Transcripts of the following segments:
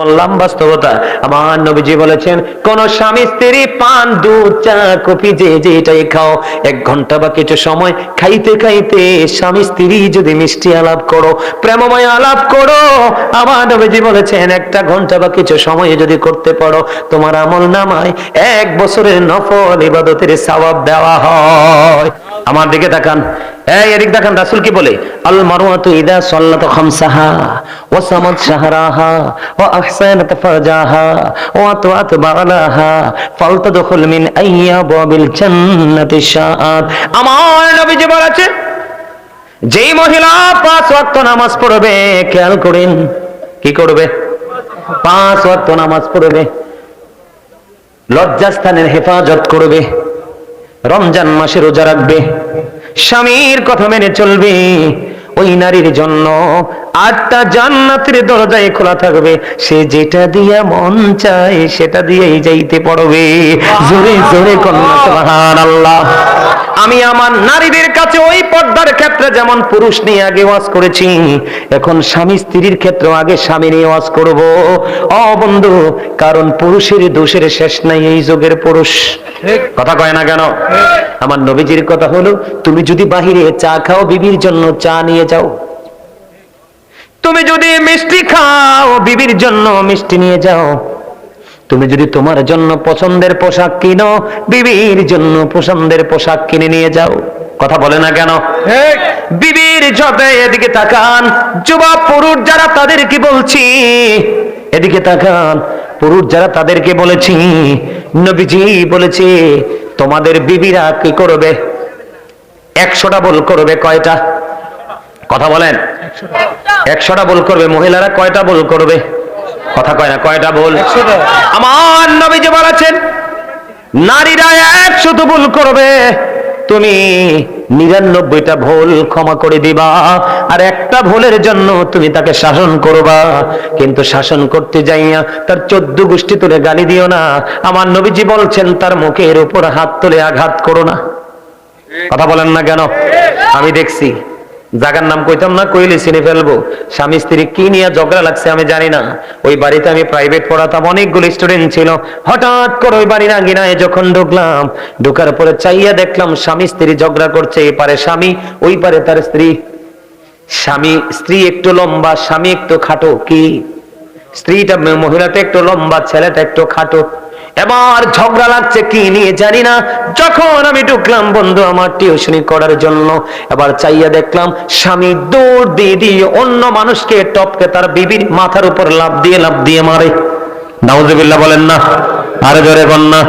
বললাম, বাস্তবতা। আমার নবীজি বলেছেন, কোন স্বামী স্ত্রী পান, দুধ, চা, কফি, যে যেটাই খাও, এক ঘণ্টা বা কিছু সময় খাইতে খাইতে স্বামী স্ত্রী যদি মিষ্টি আলাপ করো, প্রেমময় আলাপ করো, আমার নবীজি বলেছেন, একটা ঘণ্টা বা কিছু সময় যদি করতে পারো, তোমার আমল নামায় এক বছরের নফল ইবাদতের সওয়াব দেওয়া হয়। আমার দিকে তাকান। এই এদিক দেখান রাসূল কি বলে? আল মারওয়াতু ইদা সাল্লাত খামসাহা ওয়া সামাত শাহরাহা ওয়া আহসানাত ফারজাহা ওয়া আতওয়াত বালাহা ফালতাদখুল মিন আইয়াবাবিল জান্নাতি শাআত। আমার নবীজি বলেছে, যেই মহিলা পাঁচ ওয়াক্ত নামাজ পড়বে, খেয়াল করেন, কি করবে? পাঁচ ওয়াক্ত নামাজ পড়বে, লজ্জাস্থানের হেফাজত করবে। রমজান মাসে রোজা রাখবে স্বামীর কথা মেনে চলবে ওই নারীর জন্য আটটা জান্নাতের দরজায় খোলা থাকবে সে যেটা দিয়া মন চায় সেটা দিয়েই যাইতে পড়বে। জোরে জোরে কন্যা সুবহানাল্লাহ। আমি আমার নারীদের কাছে ওই পর্দার ক্ষেত্রে যেমন পুরুষ নিয়ে আগে ওয়াজ করেছি এখন স্বামী স্ত্রীর ক্ষেত্রে আগে স্বামী নিয়ে ওয়াজ করব। অ বন্ধু কারণ পুরুষের দোষের শেষ নাই এই যুগের পুরুষ। কথা কয় না কেন? আমার নবীজির কথা হলো তুমি যদি বাহিরে চা খাও বিবির জন্য চা নিয়ে যাও। তুমি যদি মিষ্টি খাও বিবির জন্য মিষ্টি নিয়ে যাও। তুমি যদি তোমার জন্য পছন্দের পোশাক কিনো বিবির জন্য পছন্দের পোশাক কিনে নিয়ে যাও। কথা বলে না কেন? বিবির যবে এদিকে তাকান যুবা পুরুষ যারা তাদেরকে বলছি এদিকে তাকান পুরুষ যারা তাদেরকে বলেছি নবীজি বলেছে তোমাদের বিবিরা কি করবে? একশোটা বল করবে কয়টা? কথা বলেন। একশোটা বল করবে মহিলারা কয়টা বল করবে? কথা কয় না কয়টা বল? আমার নবীজি বলেছেন নারীরা একশত ভুল করবে। তুমি নিরানব্বইটা ভুল ক্ষমা করে দিবা আর একটা ভুলের জন্য তুমি তাকে শাসন করবা। কিন্তু শাসন করতে যাইয়া তার চোদ্দ গোষ্ঠী তুলে গালি দিও না। আমার নবীজি বলছেন তার মুখের উপর হাত তুলে আঘাত করো না। কথা বলেন না কেন? আমি দেখছি। জাগার নাম কইতাম না, কইলে চিনে ফেলব। স্বামী স্ত্রী কি নিয়ে ঝগড়া লাগছে আমি জানি না। ওই বাড়িতে আমি প্রাইভেট পড়াতাম, অনেকগুলো স্টুডেন্ট ছিল। হঠাৎ করে ওই বাড়ির আঙ্গিনায় যখন ঢুকলাম, ঢুকার পরে চাইয়া দেখলাম স্বামী স্ত্রী ঝগড়া করছে, এই পারে স্বামী, ওই পারে তার স্ত্রী। স্বামী, স্ত্রী একটু লম্বা, স্বামী একটু খাটো। কি? স্ত্রীটা মহিলাটা একটু লম্বা, ছেলেটা একটু খাটো। এবার ঝগড়া লাগছে কি নিয়ে জানি না। যখন আমি ঢুকলাম, বন্ধু, আমার টিউশনি করার জন্য, এবার চাইয়া দেখলাম, স্বামী দৌড় দিয়ে দিয়ে অন্য মানুষকে টপকে তার বিবির মাথার উপর লাভ দিয়ে লাভ দিয়ে মারে। নাউজুবিল্লাহ বলেন না, আরে জোরে বল না।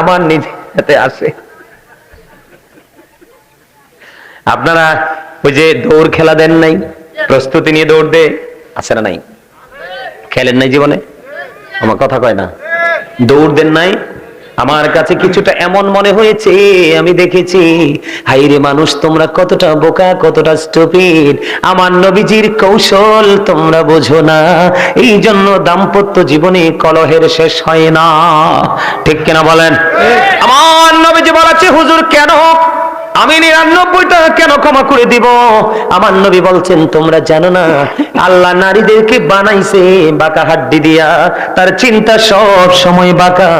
আমার নিজেতে আসে। আপনারা ওই যে দৌড় খেলা দেন নাই, প্রস্তুতি নিয়ে দৌড় দে আছে না নাই? খেলেন নাই জীবনে? আমার কথা কয় না। দৌড় দেন নাই? আমার কাছে কিছুটা এমন মনে হয়েছে, আমি দেখেছি, হাইরে মানুষ, তোমরা কতটা বোকা, কতটা স্টুপিড আমার নবীজির কৌশল তোমরা বোঝো না এই জন্য দাম্পত্য জীবনে কলহের শেষ হয় না। ঠিক কিনা বলেন? আমার নবীজি বলাচ্ছে হুজুর, কেন? আমি নিরানব্বইটা কেন ক্ষমা করে দিব? আমার নবী বলছেন, তোমরা জানো না আল্লাহ নারীদেরকে বানাইছে বাঁকা হাড্ডি দিয়া। তার চিন্তা সব সময় বাঁকা।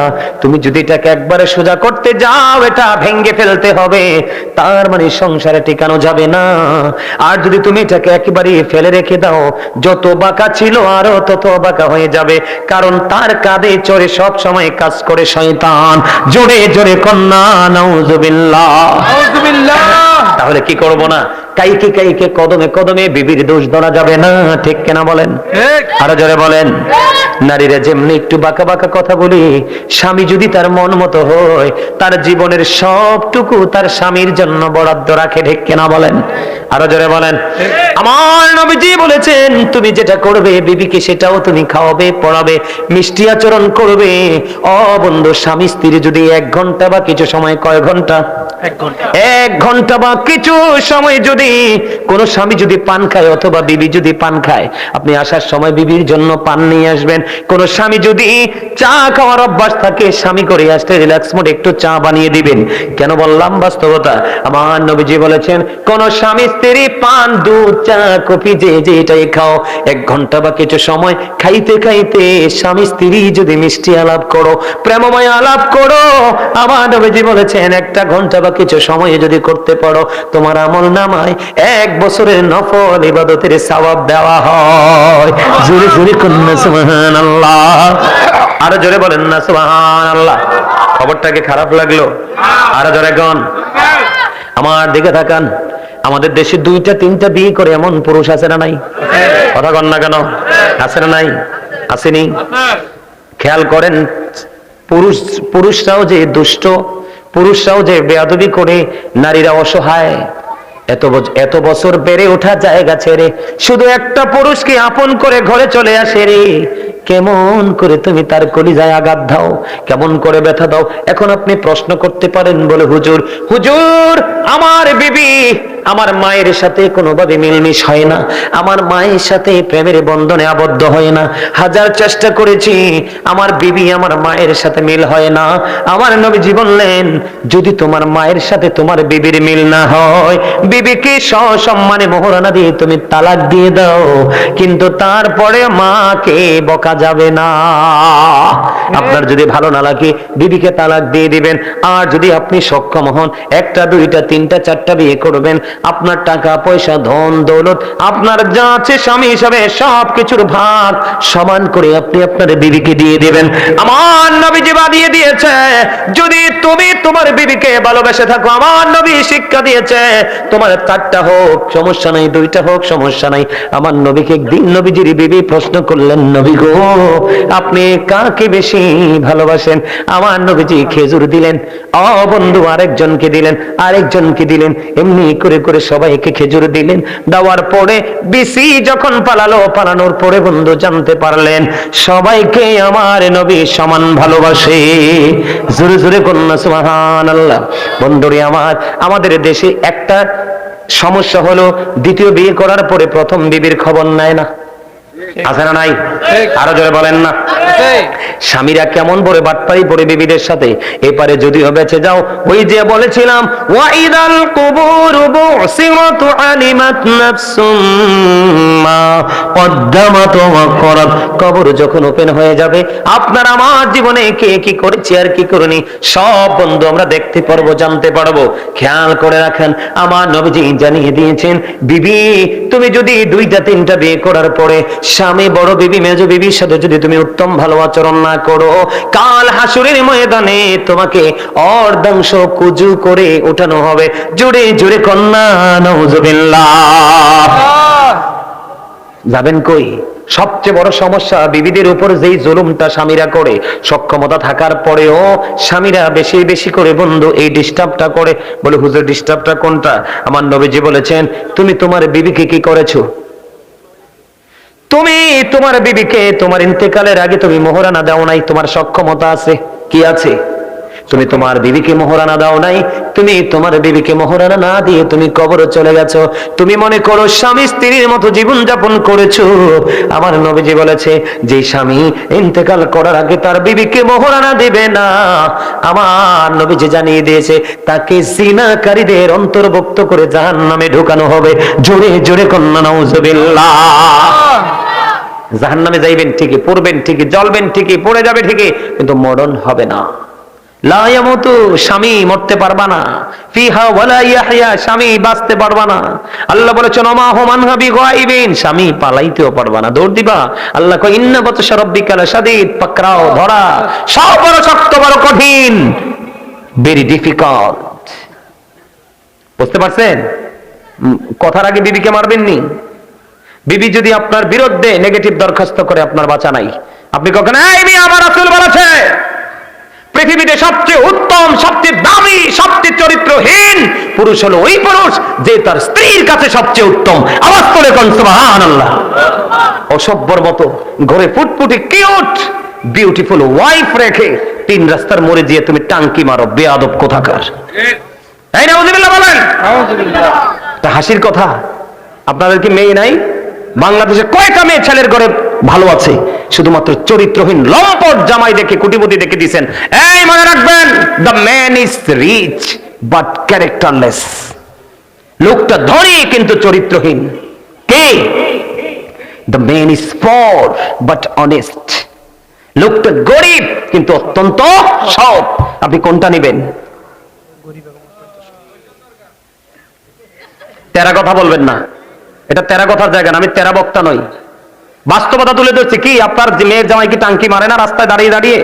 তুমি যদি এটাকে একবারে সোজা করতে যাও এটা ভেঙ্গে ফেলতে হবে। তার মানে সংসারে টিকানো যাবে না। আর যদি তুমি এটাকে একেবারে ফেলে রেখে দাও যত বাঁকা ছিল আরও তত বাঁকা হয়ে যাবে। কারণ তার কাঁধে চড়ে সব সময় কাজ করে শয়তান। জোরে জোরে কন্যা নাউজুবিল্লাহ। তাহলে কি করব না? কাইকে কাইকে কদমে কদমে বিবির দোষ ধরা যাবে না ঠিক কেনা বলেন? আরও জোরে বলেন। নারীরা যেমনি একটু বাঁকা বাঁকা কথা বলি স্বামী যদি তার মন মতো হয় তার জীবনের সবটুকু তার স্বামীর জন্য বরাদ্দ রাখে ঠিক কেনা বলেন? আরও জোরে বলেন। আমার নবীজি বলেছেন তুমি যেটা করবে বিবিকে সেটাও তুমি খাওয়াবে পড়াবে মিষ্টি আচরণ করবে। অ বন্ধু স্বামী স্ত্রী যদি এক ঘণ্টা বা কিছু সময় কয় ঘণ্টা। এক ঘণ্টা বা কিছু সময় যদি কোন স্বামী যদি পান খায় অথবা বিবি যদি পান খায় আপনি আসার সময় বিবির জন্য পান নিয়ে আসবেন। কোন স্বামী যদি চা খাওয়ার অভ্যাস থাকে, স্বামী করে আসতে রিল্যাক্স মোড একটু চা বানিয়ে দিবেন। কেন বললাম? বাস্তবতা। আমার নবীজি বলেছেন, কোন স্বামী স্ত্রী পান, দুধ, চা, কফি, যে যে এটাই খাও, এক ঘণ্টা বা কিছু সময় খাইতে খাইতে স্বামী স্ত্রী যদি মিষ্টি আলাপ করো, প্রেমময় আলাপ করো, আমার নবীজি বলেছেন, একটা ঘণ্টা বা কিছু সময় যদি করতে পারো, তোমার আমল নামায় এক বছরের নফল ইবাদতের সওয়াব দেওয়া হয়। জোরে জোরে কন্যা আরও জোরে বলেন না সুবহানাল্লাহ। খবরটা কি খারাপ লাগল। আরও জোরে কোন আমার দিকে তাকান। আমাদের দেশে দুইটা, তিনটা বিয়ে করে এমন পুরুষ আছে না নাই? কথা কন না কেন? আছে না নাই? আসেনি? খেয়াল করেন, পুরুষ, পুরুষরাও যে দুষ্ট, পুরুষরাও যে বেয়াদবি করে, নারীরা অসহায়। এত এত বছর বেড়ে ওঠা জায়গা ছেড়ে শুধু একটা পুরুষকে আপন করে ঘরে চলে আসে রে। কেমন করে তুমি তার কলিজায় আঘাত দাও? কেমন করে ব্যথা দাও? এখন আপনি প্রশ্ন করতে পারেন বলে, হুজুর হুজুর, আমার বিবি আমার মায়ের সাথে কোনোভাবে মিলমিশ হয় না। আমার মায়ের সাথে প্রেমের বন্ধনে আবদ্ধ হয় না। হাজার চেষ্টা করেছি, আমার বিবি আমার মায়ের সাথে মিল হয় না। আমার নবীজি বললেন, যদি তোমার মায়ের সাথে তোমার বিবির মিল না হয়, বিবিকে সসম্মানে মোহরানা দিয়ে তুমি তালাক দিয়ে দাও। কিন্তু তারপরে মাকে বকা যাবে না। আপনার যদি ভালো না লাগে, বিবিকে তালাক দিয়ে দিবেন। আর যদি আপনি সক্ষম হন, একটা, দুইটা, তিনটা, চারটা বিয়ে করবেন। আপনার টাকা, পয়সা, ধন, দৌলত, আপনার যা আছে স্বামী হিসাবে সব কিছুর ভাগ সমান করে আপনি আপনার বিবিকে দিয়ে দেবেন। আমার নবীজি বাদিয়ে দিয়েছে, যদি তুমি তোমার বিবিকে ভালোবেসে থাকো, আমার নবী শিক্ষা দিয়েছে, তোমার চারটা হোক, সমস্যা নাই, দুইটা হোক, সমস্যা নাই। আমার নবীকে একদিন নবীজির বিবি প্রশ্ন করলেন, নবী গো, আপনি কাকে বেশি ভালোবাসেন? আমার নবীজি খেজুর দিলেন, অ বন্ধু, আরেকজনকে দিলেন আরেকজনকে দিলেন। এমনি করে করে সবাইকে খেজুর দিলেন। দেওয়ার পরে বিসি যখন পালালো, পালানোর পরে বন্ধু জানতে পারলেন, সবাইকে আমার নবী সমান ভালোবাসে। জোরে জোরে কন্যা সুহান আল্লাহ বন্ধুরে আমার, আমাদের দেশে একটা সমস্যা হলো, দ্বিতীয় বিয়ে করার পরে প্রথম বিবির খবর নেয় না। আছে না নাই? আরও জোরে বলেন না। স্বামীরা কেমন পরে বাটপারি পরে বিবিদের সাথে? এপারে যদিও বেঁচে যাও ওই যে বলেছিলাম ওয়াইদাল কুবুর বুসিরাত আলিমাত নাফসুম মা কদ্দামাত ওয়া করাত। কবর যখন ওপেন হয়ে যাবে আপনার আমার জীবনে কে কি করেছে আর কি করেনি সব বন্ধু আমরা দেখতে পারব জানতে পারব। খেয়াল করে রাখেন আমার নবীজি জানিয়ে দিয়েছেন বিবি তুমি যদি দুইটা তিনটা বিয়ে করার পরে স্বামী বড় বিবি, মেজ বিবির সাথে যদি তুমি উত্তম ভালো আচরণ না করো, কাল হাসুরের ময়দানে তোমাকে অর্ধাংশ কুজু করে উঠানো হবে। জোরে জোরে কন্যা নওজুবিল্লাহ যাবেন কই? সবচেয়ে বড় সমস্যা, বিবিদের উপর যেই জুলুমটা স্বামীরা করে, সক্ষমতা থাকার পরেও স্বামীরা বেশি বেশি করে, বন্ধু, এই ডিস্টার্বটা করে। বলে, হুজুর, ডিস্টার্বটা কোনটা? আমার নবীজি বলেছেন, তুমি তোমার বিবিকে কি করেছ? তুমি তোমার বিবিকে তোমার ইন্তেকালের আগে তুমি মোহরানা দাও নাই, তোমার সক্ষমতা আছে। কি আছে? তুমি তোমার বিবিকে মোহরানা দাও নাই, তুমি তোমার বিবিকে মোহরানা না দিয়ে তুমি কবরে চলে গেছো। তুমি মনে করো স্বামী স্ত্রীর মতো জীবন যাপন করেছ। আমার নবীজি বলেছে, যে স্বামী ইন্তেকাল করার আগে তার বিবিকে মোহরানা দিবে না। আমার নবীজি জানিয়ে দিয়েছে, তাকে সিনাকারীদের অন্তর্ভুক্ত করে জাহান্নামে ঢোকানো হবে। জোরে জোরে কন্যা, নাউজুবিল্লাহ। জাহান নামে যাইবেন ঠিকই, পড়বেন ঠিকই, জ্বলবেন ঠিকই, পড়ে যাবে ঠিকই, কিন্তু মরণ হবে না। স্বামী মরতে পারবা না। স্বামী বাঁচতে পারবা না। আল্লাহ বলেছেন স্বামী পালাইতেও পারবা না। দৌড় দিবা। আল্লাহ ইন্না পাকরাও ধরা। সব বড় শক্ত, বড় কঠিন। ভেরি ডিফিকাল্ট বুঝতে পারছেন? কথার আগে বিবিকে মারবেননি? বিবি যদি আপনার বিরুদ্ধে নেগেটিভ দরখাস্ত করে আপনার বাঁচা নাই। আপনি কখন আমার আসল বলেছে পৃথিবীতে সবচেয়ে উত্তম সবচেয়ে দামি সবচেয়ে চরিত্রহীন পুরুষ হলো ওই পুরুষ যে তার স্ত্রীর কাছে সবচেয়ে উত্তম। আওয়াজ করে কোন অসভ্যর মতো ঘরে ফুটফুটি কিউট বিউটিফুল ওয়াইফ রেখে তিন রাস্তার মোড়ে দিয়ে তুমি টাঙ্কি মারো বেয়াদব কোথাকার। তাই না বলেন। হাসির কথা আপনাদের কি মেয়ে নাই? বাংলাদেশে কয়টা মেয়ে ছেলের ঘরে ভালো আছে? শুধুমাত্র চরিত্রহীন লম্পট জামাই দেখে কুটিপতি দেখে দিছেন এই, মনে রাখবেন the man is rich but characterless লোকটা ধনী, কিন্তু চরিত্রহীন। কে? The man is poor but honest লোকটা গরিব, কিন্তু অত্যন্ত সৎ। আপনি কোনটা নেবেন? তেরা কথা বলবেন না। এটা তেরা কথার জায়গা না, আমি তেরা বক্তা নই। বাস্তবতা তুলে ধরছি, কি আপনার মেয়ের জামাই কি টাঙ্কি মারে না রাস্তায় দাঁড়িয়ে দাঁড়িয়ে?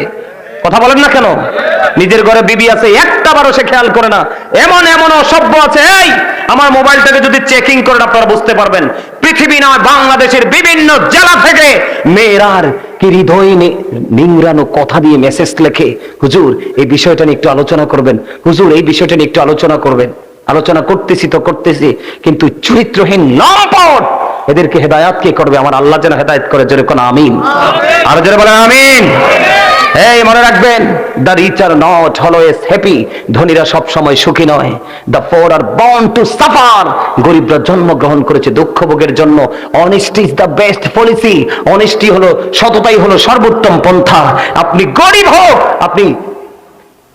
কথা বলেন না কেন? নিজের ঘরে বিবি আছে একটা বারও সে খেয়াল করে না। এমন এমন অসভ্য আছে, এই, আমার মোবাইলটাকে যদি চেকিং করেন, আপনারা বুঝতে পারবেন। পৃথিবী নয়, বাংলাদেশের বিভিন্ন জেলা থেকে মেয়েরার কি হৃদয় নিংড়ানো কথা দিয়ে মেসেজ লেখে। হুজুর, এই বিষয়টা নিয়ে একটু আলোচনা করবেন। হুজুর, এই বিষয়টা নিয়ে একটু আলোচনা করবেন। আলোচনা করতেছি তো করতেছি কিন্তু চরিত্রহীন লম্পট এদেরকে হেদায়াত কে করবে? আমার আল্লাহ যেন হেদায়ত করে যেরকম আমিন। আর যারা বলেন আমিন। এই মনে রাখবেন the rich are not always happy ধনীরা সব সময় সুখী নয়। The poor are born to suffer গরিবরা জন্মগ্রহণ করেছে দুঃখ ভোগের জন্য honesty is the best policy honesty হলো সততাই হলো সর্বোত্তম পন্থা। আপনি গরিব হোক আপনি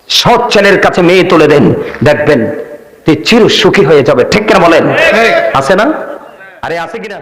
সৎ ছেলের কাছে মেয়ে তুলে দেন। দেখবেন চির সুখী হয়ে যাবে ঠিক কেন বলেন? আছে না? আরে আছে কিনা?